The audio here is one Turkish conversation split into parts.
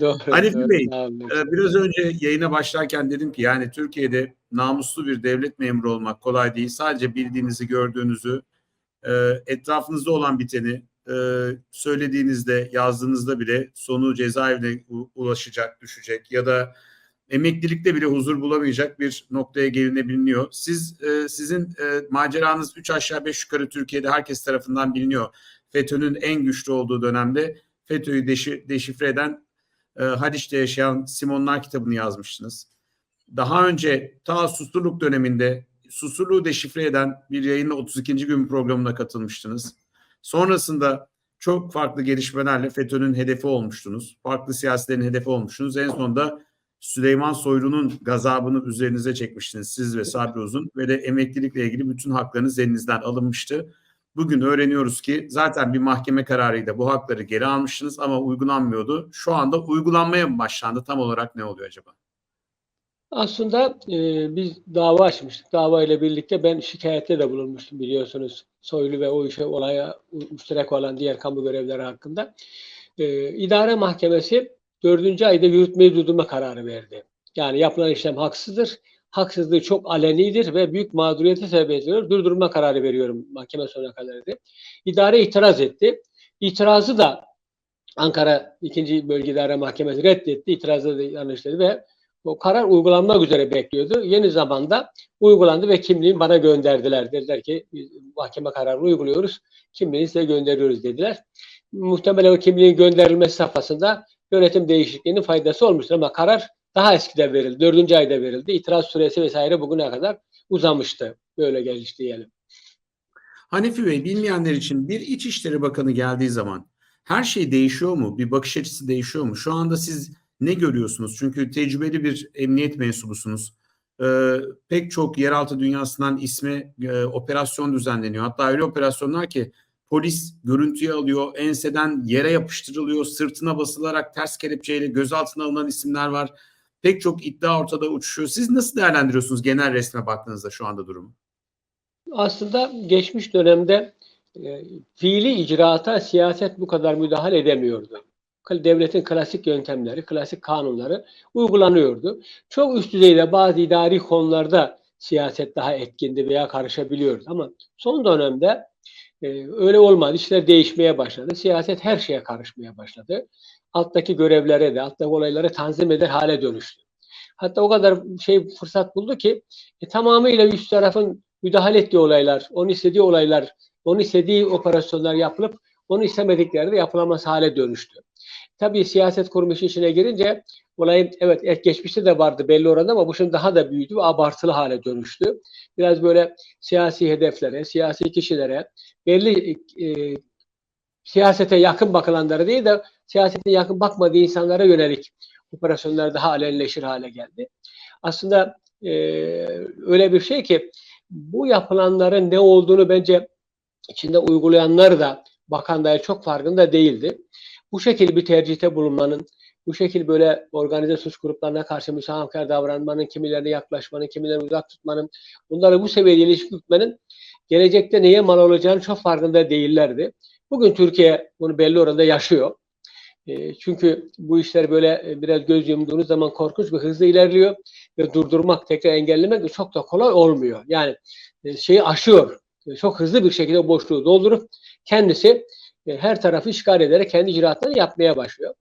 Doğru. Hanifi doğru. Bey, olun. Ee, Biraz önce yayına başlarken dedim ki yani Türkiye'de namuslu bir devlet memuru olmak kolay değil. Sadece bildiğinizi, gördüğünüzü, e, etrafınızda olan biteni e, söylediğinizde, yazdığınızda bile sonu cezaevine ulaşacak, düşecek ya da emeklilikte bile huzur bulamayacak bir noktaya gelinebiliyor. Siz e, sizin e, maceranız 3 aşağı 5 yukarı Türkiye'de herkes tarafından biliniyor. FETÖ'nün en güçlü olduğu dönemde FETÖ'yü deşi- deşifre eden e, Haliç'te yaşayan Simonlar kitabını yazmıştınız. Daha önce ta Susurluk döneminde Susurluğu deşifre eden bir yayınla 32. gün programına katılmıştınız. Sonrasında çok farklı gelişmelerle FETÖ'nün hedefi olmuştunuz. Farklı siyasilerin hedefi olmuştunuz. En sonunda Süleyman Soylu'nun gazabını üzerinize çekmiştiniz siz ve Sabri Uzun ve de emeklilikle ilgili bütün haklarınız elinizden alınmıştı. Bugün öğreniyoruz ki zaten bir mahkeme kararıyla bu hakları geri almışsınız ama uygulanmıyordu. Şu anda uygulanmaya mı başlandı? Tam olarak ne oluyor acaba? Aslında e, biz dava açmıştık. Dava ile birlikte ben şikayette de bulunmuştum biliyorsunuz. Soylu ve o işe olaya müşterek olan diğer kamu görevleri hakkında. E, İdare Mahkemesi dördüncü ayda yürütmeyi durdurma kararı verdi. Yani yapılan işlem haksızdır. Haksızlığı çok alenidir ve büyük mağduriyete sebep ediyor. Durdurma kararı veriyorum mahkeme sonuna kadar dedi. İdare itiraz etti. İtirazı da Ankara 2. Bölge İdare Mahkemesi reddetti. İtirazı da yanlış dedi ve o karar uygulanmak üzere bekliyordu. Yeni zamanda uygulandı ve kimliğini bana gönderdiler. Dediler ki mahkeme kararını uyguluyoruz. Kimliğini size gönderiyoruz dediler. Muhtemelen o kimliğin gönderilmesi safhasında yönetim değişikliğinin faydası olmuştur ama karar daha eskiden verildi. Dördüncü ayda verildi. İtiraz süresi vesaire bugüne kadar uzamıştı. Böyle gelişti diyelim. Hanifi Bey bilmeyenler için bir İçişleri Bakanı geldiği zaman her şey değişiyor mu? Bir bakış açısı değişiyor mu? Şu anda siz ne görüyorsunuz? Çünkü tecrübeli bir emniyet mensubusunuz. Ee, pek çok yeraltı dünyasından ismi e, operasyon düzenleniyor. Hatta öyle operasyonlar ki polis görüntüyü alıyor, enseden yere yapıştırılıyor, sırtına basılarak ters kelepçeyle gözaltına alınan isimler var. Pek çok iddia ortada uçuşuyor. Siz nasıl değerlendiriyorsunuz genel resme baktığınızda şu anda durumu? Aslında geçmiş dönemde e, fiili icraata siyaset bu kadar müdahale edemiyordu. Devletin klasik yöntemleri, klasik kanunları uygulanıyordu. Çok üst düzeyde bazı idari konularda siyaset daha etkindi veya karışabiliyordu. Ama son dönemde e, öyle olmadı. İşler değişmeye başladı. Siyaset her şeye karışmaya başladı. Alttaki görevlere de, alttaki olayları tanzim eder hale dönüştü. Hatta o kadar şey fırsat buldu ki e, tamamıyla üst tarafın müdahale ettiği olaylar, onun istediği olaylar, onun istediği operasyonlar yapılıp onu istemedikleri de yapılamaz hale dönüştü. Tabii siyaset kurumu işin içine girince olayın evet geçmişte de vardı belli oranda ama bu şimdi daha da büyüdü ve abartılı hale dönüştü. Biraz böyle siyasi hedeflere, siyasi kişilere, belli e, siyasete yakın bakılanlara değil de siyasete yakın bakmadığı insanlara yönelik operasyonlar daha alenileşir hale geldi. Aslında e, öyle bir şey ki bu yapılanların ne olduğunu bence içinde uygulayanlar da bakan dair çok farkında değildi. Bu şekilde bir tercihte bulunmanın, bu şekilde böyle organize suç gruplarına karşı müsamahatkar davranmanın, kimilerine yaklaşmanın, kimilerini uzak tutmanın, bunları bu seviyede ilişki tutmanın gelecekte neye mal olacağını çok farkında değillerdi. Bugün Türkiye bunu belli oranda yaşıyor. E, çünkü bu işler böyle biraz göz yumduğunuz zaman korkunç ve hızlı ilerliyor ve durdurmak, tekrar engellemek çok da kolay olmuyor. Yani e, şeyi aşıyor. E, çok hızlı bir şekilde boşluğu doldurup kendisi e, her tarafı işgal ederek kendi icraatlarını yapmaya başlıyor.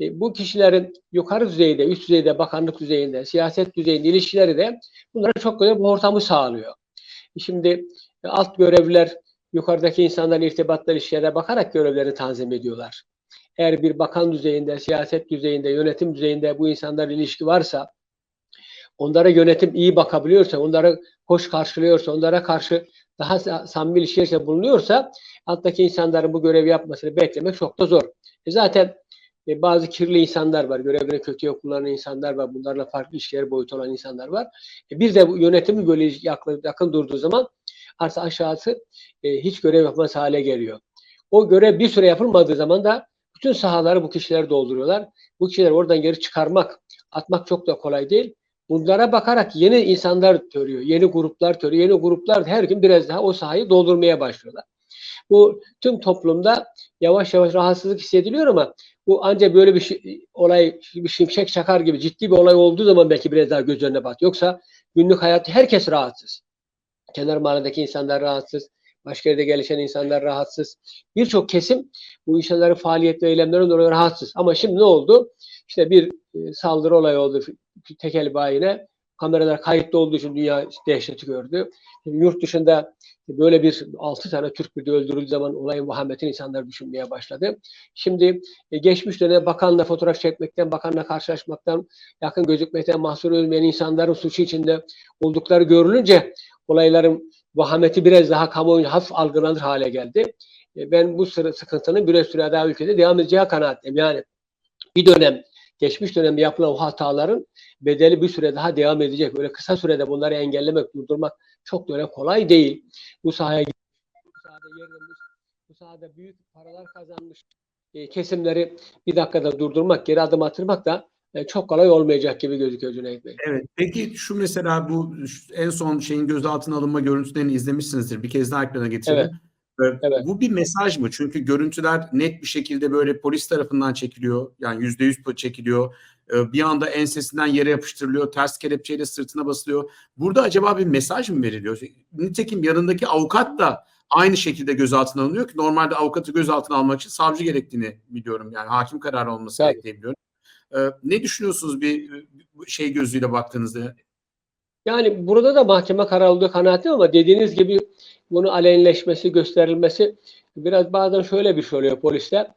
E, bu kişilerin yukarı düzeyde, üst düzeyde, bakanlık düzeyinde, siyaset düzeyinde ilişkileri de bunlara çok güzel bir ortamı sağlıyor. Şimdi e, alt görevliler yukarıdaki insanların irtibatlar ilişkilere bakarak görevleri tanzim ediyorlar. Eğer bir bakan düzeyinde, siyaset düzeyinde, yönetim düzeyinde bu insanlarla ilişki varsa, onlara yönetim iyi bakabiliyorsa, onları hoş karşılıyorsa, onlara karşı daha samimi ilişkiler bulunuyorsa alttaki insanların bu görevi yapmasını beklemek çok da zor. E zaten e, bazı kirli insanlar var, görevini kötüye kullanan insanlar var, bunlarla farklı ilişkiler boyutu olan insanlar var. E bir de bu yönetimi böyle yakın, yakın durduğu zaman artık aşağısı e, hiç görev yapmaz hale geliyor. O görev bir süre yapılmadığı zaman da bütün sahaları bu kişiler dolduruyorlar. Bu kişileri oradan geri çıkarmak, atmak çok da kolay değil. Bunlara bakarak yeni insanlar törüyor, yeni gruplar törüyor. Yeni gruplar her gün biraz daha o sahayı doldurmaya başlıyorlar. Bu tüm toplumda yavaş yavaş rahatsızlık hissediliyor ama Bu ancak böyle bir şey, olay, bir şimşek çakar gibi ciddi bir olay olduğu zaman belki biraz daha göz önüne bat. Yoksa günlük hayatta herkes rahatsız. Kenar mahalledeki insanlar rahatsız. Başka yerde gelişen insanlar rahatsız. Birçok kesim bu insanların faaliyet ve eylemlerinden dolayı rahatsız. Ama şimdi ne oldu? İşte bir e, saldırı olayı oldu tekel bayine. Kameralar kayıtlı olduğu için dünya dehşeti gördü. Şimdi yurt dışında böyle bir altı tane Türk bir de öldürüldüğü zaman olayın vahametini insanlar düşünmeye başladı. Şimdi e, geçmiş dönem bakanla fotoğraf çekmekten, bakanla karşılaşmaktan, yakın gözükmekten mahsur olmayan insanların suçu içinde oldukları görülünce olayların vahameti biraz daha kamuoyuna hafif algılanır hale geldi. E, Ben bu sıkıntının bir süre daha ülkede devam edeceği kanaatteyim. Yani bir dönem, geçmiş dönemde yapılan o hataların bedeli bir süre daha devam edecek. Böyle kısa sürede bunları engellemek, durdurmak çok da kolay değil. Bu sahaya bu sahada yer vermiş, bu sahada büyük paralar kazanmış e, kesimleri bir dakikada durdurmak, geri adım attırmak da çok kolay olmayacak gibi gözüküyor Cüneyt Bey. Evet. Peki şu mesela bu en son şeyin gözaltına alınma görüntülerini izlemişsinizdir. Bir kez daha ekrana getirelim. Ee, evet. Bu bir mesaj mı? Çünkü görüntüler net bir şekilde böyle polis tarafından çekiliyor. Yani yüzde yüz çekiliyor. Ee, Bir anda ensesinden yere yapıştırılıyor. Ters kelepçeyle sırtına basılıyor. Burada acaba bir mesaj mı veriliyor? Nitekim yanındaki avukat da aynı şekilde gözaltına alınıyor ki normalde avukatı gözaltına almak için savcı gerektiğini biliyorum. Yani hakim kararı olması Tabii. gerektiğini biliyorum. Ee, Ne düşünüyorsunuz bir bir şey gözüyle baktığınızda? Yani burada da mahkeme kararı olduğu kanaatim ama dediğiniz gibi bunu alenileşmesi, gösterilmesi biraz bazen şöyle bir şey oluyor poliste.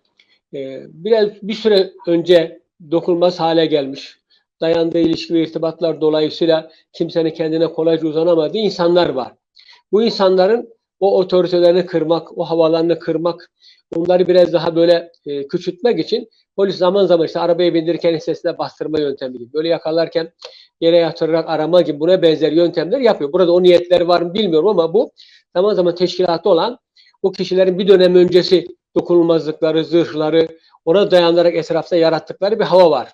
Ee, biraz bir süre önce dokunmaz hale gelmiş. Dayandığı ilişki ve irtibatlar dolayısıyla kimsenin kendine kolayca uzanamadığı insanlar var. Bu insanların o otoritelerini kırmak, o havalarını kırmak, onları biraz daha böyle e, küçültmek için polis zaman zaman işte arabaya bindirirken sesine bastırma yöntemi gibi, böyle yakalarken yere yatırarak arama gibi buna benzer yöntemler yapıyor. Burada o niyetleri var mı bilmiyorum ama bu zaman zaman teşkilatı olan o kişilerin bir dönem öncesi dokunulmazlıkları, zırhları, ona dayanarak etrafta yarattıkları bir hava var.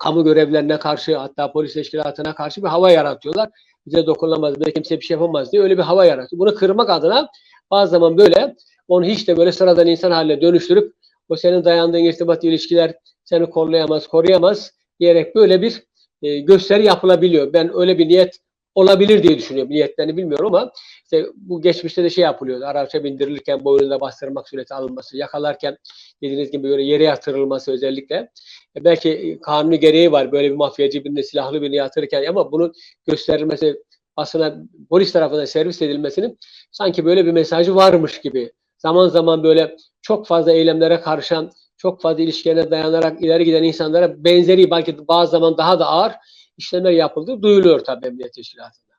Kamu görevlerine karşı hatta polis teşkilatına karşı bir hava yaratıyorlar. Bize dokunulmaz, bize kimse bir şey yapamaz diye öyle bir hava yaratıyor. Bunu kırmak adına bazı zaman böyle onu hiç de böyle sıradan insan haline dönüştürüp o senin dayandığın irtibat ilişkiler seni kollayamaz, koruyamaz diyerek böyle bir e, gösteri yapılabiliyor. Ben öyle bir niyet olabilir diye düşünüyorum. Niyetlerini bilmiyorum ama işte bu geçmişte de şey yapılıyordu. Araça bindirilirken boynunda bastırmak sureti alınması, yakalarken dediğiniz gibi böyle yere yatırılması özellikle. E, belki e, kanuni gereği var böyle bir mafyacı birine silahlı birini yatırırken ama bunun gösterilmesi basına polis tarafından servis edilmesinin sanki böyle bir mesajı varmış gibi. Zaman zaman böyle çok fazla eylemlere karışan, çok fazla ilişkilerine dayanarak ileri giden insanlara benzeri belki bazı zaman daha da ağır işlemler yapıldığı duyuluyor tabii emniyet teşkilatında.